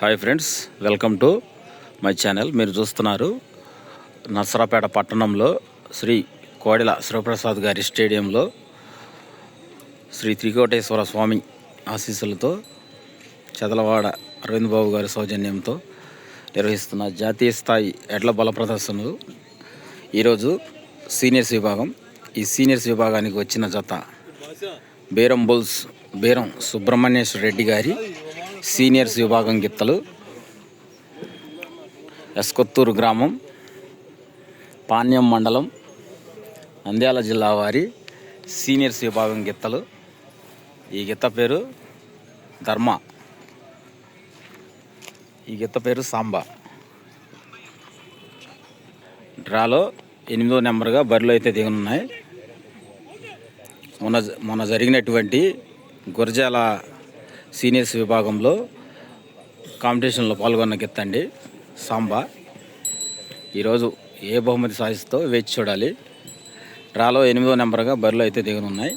Hi friends welcome to my channel. మీరు చూస్తున్నారు నర్సరాపేట పట్టణంలో శ్రీ కోడెల శివప్రసాద్ గారి స్టేడియంలో శ్రీ త్రికోటేశ్వర స్వామి ఆశీస్సులతో చదలవాడ అరవింద్ బాబు గారి సౌజన్యంతో నిర్వహిస్తున్న జాతీయ స్థాయి ఎడ్ల బల ప్రదర్శనలు. ఈరోజు సీనియర్స్ విభాగం ఈ సీనియర్స్ విభాగానికి వచ్చిన జత బేరం బుల్స్ బేరం సుబ్రహ్మణ్యేశ్వర రెడ్డి గారి సీనియర్స్ విభాగం గిత్తలు. ఎస్కొత్తూరు గ్రామం పాణ్యం మండలం నంద్యాల జిల్లా వారి సీనియర్స్ విభాగం గిత్తలు. ఈ గిత్త పేరు ధర్మ. ఈ గిత్త పేరు సాంబా. డ్రాలో ఎనిమిదో నెంబర్గా బరిలో అయితే దిగనున్నాయి. మొన్న మొన్న జరిగినటువంటి గురజాల సీనియర్స్ విభాగంలో కాంపిటీషన్లో పాల్గొన్న గిత్తండి సాంబా. ఈరోజు ఏ బహుమతి సాధిస్తో వేచి చూడాలి. రాలో ఎనిమిదో నెంబర్గా బరిలో అయితే దిగనున్నాయి.